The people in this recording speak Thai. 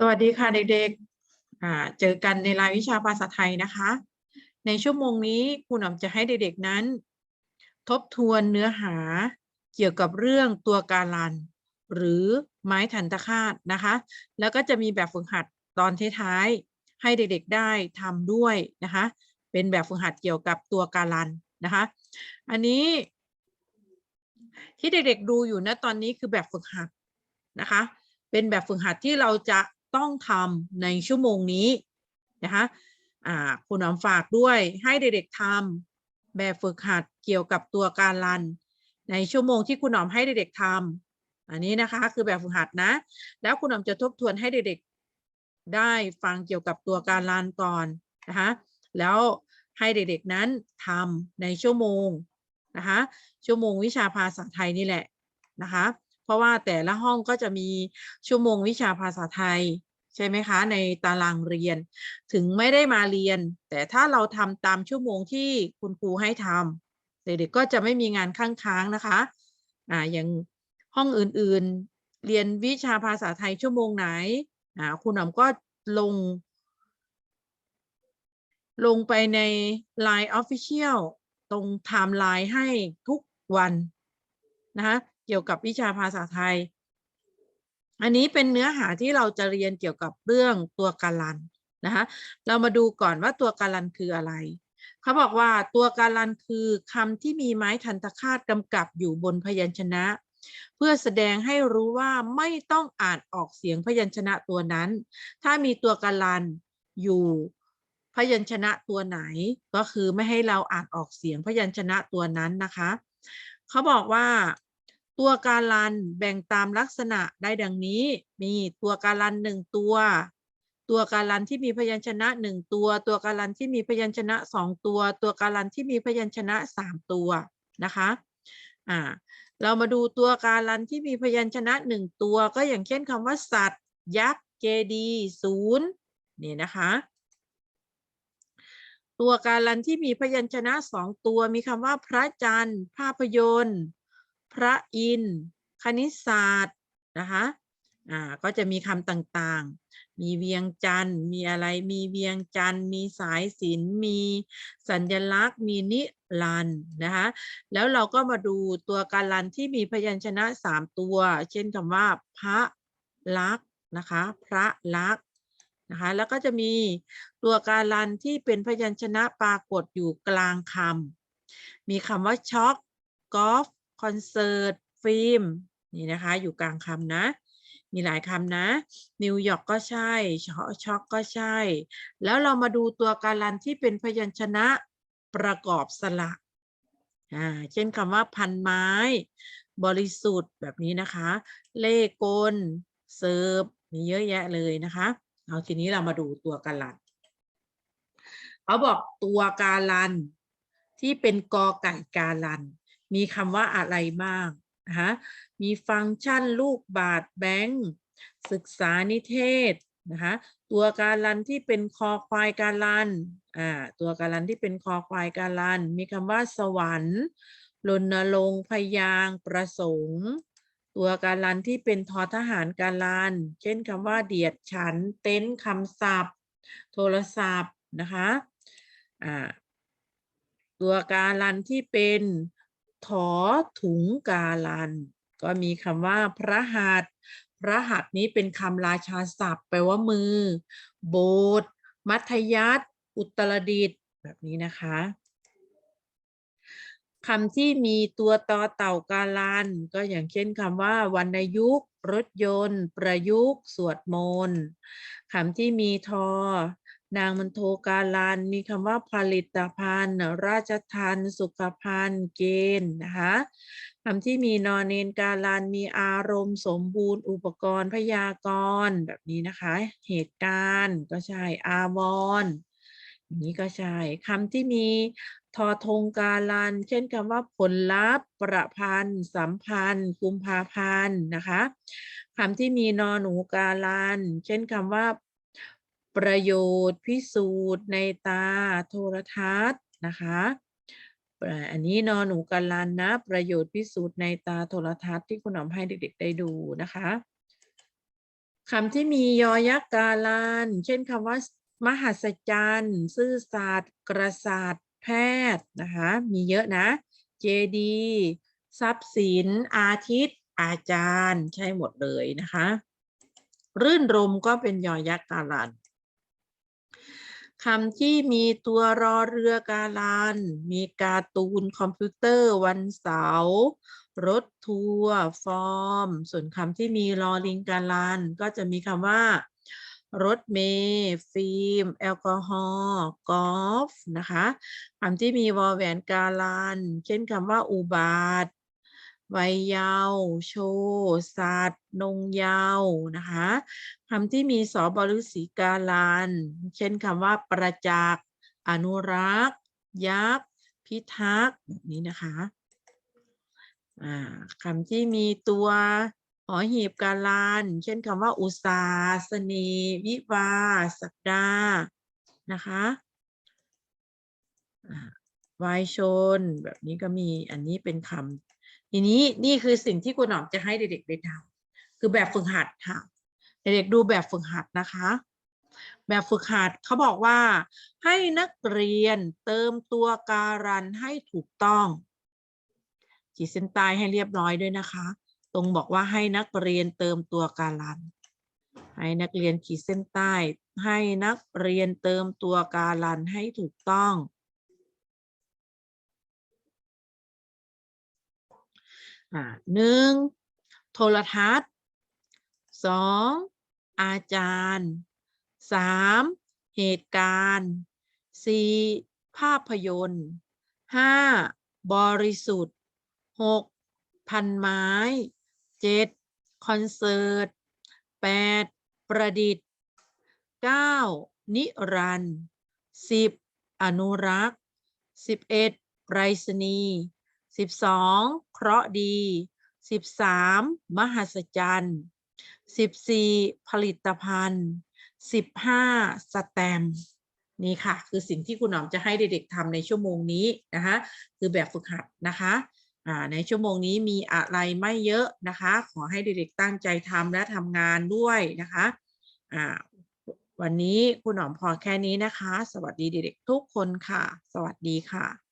สวัสดีค่ะเด็กๆ เจอกันในรายวิชาภาษาไทยนะคะ ในชั่วโมงนี้ครูหนอมจะให้เด็กๆนั้น ทบทวนเนื้อหาเกี่ยวกับเรื่องตัวการัน หรือไม้ทันตะคาตนะคะ แล้วก็จะมีแบบฝึกหัดตอนท้ายๆ ให้เด็กๆได้ทำด้วยนะคะ เป็นแบบฝึกหัดเกี่ยวกับตัวการันนะคะ อันนี้ ที่เด็กๆดูอยู่นะตอนนี้คือแบบฝึกหัดนะคะเป็นแบบฝึกหัดที่เราจะ ต้องทำในชั่วโมงนี้นะคะคุณน้อมฝากด้วยให้เด็กๆทำแบบฝึกหัดเกี่ยวกับตัวการรัน ในชั่วโมงที่คุณหนอมให้เด็กๆทำอันนี้นะคะคือแบบฝึกหัดนะ แล้วคุณหนอมจะทบทวนให้เด็กๆได้ฟังเกี่ยวกับตัวการรันก่อนนะคะแล้วให้เด็กๆนั้นทำในชั่วโมงนะคะชั่วโมงวิชาภาษาไทยนี่แหละนะคะ เพราะว่าแต่ละห้องก็จะมีชั่วโมงวิชาภาษาไทย ใช่ไหมคะ ในตารางเรียน ถึงไม่ได้มาเรียน แต่ถ้าเราทำตามชั่วโมงที่คุณครูให้ทำเด็กๆก็จะไม่มีงานข้างค้างนะคะอ่าอย่างห้องอื่นๆ เรียนวิชาภาษาไทยชั่วโมงไหนอ่าคุณหนอมก็ลง ลงไปใน Line Official ตรงไทม์ไลน์ให้ทุกวันนะคะ เกี่ยวกับวิชาภาษาไทย อันนี้เป็นเนื้อหาที่เราจะเรียนเกี่ยวกับเรื่องตัวการันนะคะเรามาดูก่อนว่าตัวการันคืออะไร เขาบอกว่าตัวการันคือคำที่มีไม้ทันตคาตกำกับอยู่บนพยัญชนะ เพื่อแสดงให้รู้ว่าไม่ต้องอ่านออกเสียงพยัญชนะตัวนั้น ถ้ามีตัวการันอยู่พยัญชนะตัวไหน ก็คือไม่ให้เราอ่านออกเสียงพยัญชนะตัวนั้นนะคะ เขาบอกว่า ตัวการันแบ่งตามลักษณะได้ดังนี้ มีตัวการันหนึ่งตัว ตัวการันที่มีพยัญชนะหนึ่งตัว ตัวการันที่มีพยัญชนะสองตัว ตัวการันที่มีพยัญชนะสามตัวนะคะอ่าเรามาดูตัวการันที่มีพยัญชนะหนึ่งตัวก็อย่างเช่นคำว่า สัตว์ ยักษ์เจดีศูนย์นี่นะคะตัวการันที่มีพยัญชนะสองตัวมีคำว่าพระจันทร์ ภาพยนตร์ พระอินทร์คณิตศาสตร์นะคะอ่าก็จะมีคำต่างๆ มีเวียงจันทร์มีอะไรมีเวียงจันทร์มีสายศิลป์มีสัญลักษณ์ มีนิรันนะคะแล้วเราก็มาดูตัวการันที่มีพยัญชนะสามตัว เช่นคำว่าพระลักษณ์นะคะพระลักษณ์นะคะแล้วก็จะมีตัวการันที่เป็นพยัญชนะปรากฏอยู่กลางคำมีคำว่าช็อกกอล์ฟ คอนเสิร์ต ฟิล์ม นี่นะคะ อยู่กลางคำนะ มีหลายคำนะ นิวยอร์กก็ใช่ช็อกช็อกก็ใช่ แล้วเรามาดูตัวการันที่เป็นพยัญชนะประกอบสระอ่าเช่นคำว่าพันไม้ บริสุทธิ์แบบนี้นะคะ เล่กลเซิร์ฟมีเยอะแยะเลยนะคะ เอาทีนี้เรามาดูตัวการันเขาบอกตัวการันที่เป็นกอไก่การัน มีคำว่าอะไรบ้างนะคะมีฟังก์ชันลูกบาทแบงค์ศึกษานิเทศนะคะตัวการันที่เป็นคอควายการันอ่าตัวการันที่เป็นคอควายการัน มีคำว่าสวรรค์รณรงค์พยางประสงค์ ตัวการันที่เป็นทอทหารการัน เช่นคำว่าเดียดฉัน เต้นคำศัพท์ โทรศัพท์นะคะอ่าตัวการันที่เป็น ถอถุงกาลัน ก็มีคำว่าพระหัตพระหัตนี้เป็นคำราชาศัพท์แปลว่ามือ โบสถ์มัธยัสถ์อุตรดิตแบบนี้นะคะคำที่มีตัวต่อเต่าการัน ก็อย่างเช่นคำว่าวรรณยุกต์ รถยนต์ ประยุกต์ สวดมนต์คำที่มีทอ นางมันโทการันมีคำว่าผลิตภัณฑ์ ราชทันสุขภัณฑ์ เกณฑ์นะคะคำที่มีนอนเนนการันมีอารมณ์สมบูรณ์ อุปกรณ์พยากรณ์แบบนี้นะคะ เหตุการณ์ก็ใช่อาวรอย่างนี้ก็ใช่คำที่มีทอทงการัน เช่นคำว่าผลลัพธ์ ประพันธ์ สัมพันธ์ กุมภาพันธ์นะคะคำที่มีนอหนูการัน เช่นคำว่า ประโยชน์พิสูจน์ในตาโทรทัศน์นะคะอันนี้นอนหนูการันนะ ประโยชน์พิสูจน์ในตาโทรทัศน์ที่คุณหนอมให้เด็กๆได้ดูนะคะคำที่มียอยักษ์การันเช่นคำว่า มหัศจรรย์ซื่อสัตย์กษัตริย์แพทย์นะคะ มีเยอะนะ เจดี ทรัพย์สิน อาทิตย์ อาจารย์ ใช่หมดเลยนะคะ รื่นรมก็เป็นยอยักษ์การัน คำที่มีตัวรอเรือการัน มีการ์ตูนคอมพิวเตอร์วันเสาร์รถทัวร์ฟอร์ม ส่วนคำที่มีรอลิงการัน ก็จะมีคำว่า รถเมล์ฟิล์ม แอลกอฮอล์กอล์ฟนะคะคำที่มีวอแหวนการัน เช่นคำว่าอุบาท วัยเยาว์โชว์สัตว์ นงเยาว์นะคะคำที่มีสอบฤษีการันเช่นคำว่า ประจักษ์อนุรักษ์ยักษ์พิทักษ์แบบนี้นะคะคำที่มีตัวหอหีบการันเช่นคำว่า อุตสาสนีวิวา สัปดานะคะอ่าวายชน แบบนี้ก็มีอันนี้เป็นคำ ทีนี้นี่คือสิ่งที่คุณหนอมจะให้เด็กๆได้ทำคือแบบฝึกหัดค่ะ เด็กๆดูแบบฝึกหัดนะคะ แบบฝึกหัดเขาบอกว่า ให้นักเรียนเติมตัวการันให้ถูกต้องขีดเส้นใต้ให้เรียบร้อยด้วยนะคะ ตรงบอกว่าให้นักเรียนเติมตัวการัน ให้นักเรียนขีดเส้นใต้ ให้นักเรียนเติมตัวการันให้ถูกต้อง อ่าหนึ่งโทรทัศน์สองอาจารย์สามเหตุการณ์สี่ภาพยนตร์ห้าบริสุทธิ์หกพันไม้เจ็ดคอนเสิร์ตแปดประดิษฐ์เก้านิรันดร์สิบอนุรักษ์สิบเอ็ดไรษณีย์ สิบสองเคราะห์ดีสิบสามมหัศจรรย์สิบสี่ผลิตภัณฑ์สิบห้าสแตมนี่ค่ะ คือสิ่งที่คุณหนอมจะให้เด็กๆทำในชั่วโมงนี้นะคะ คือแบบฝึกหัดนะคะในชั่วโมงนี้มีอะไรไม่เยอะนะคะ ขอให้เด็กๆตั้งใจทำและทำงานด้วยนะคะวันนี้คุณหนอมพอแค่นี้นะคะ สวัสดีเด็กๆทุกคนค่ะ สวัสดีค่ะ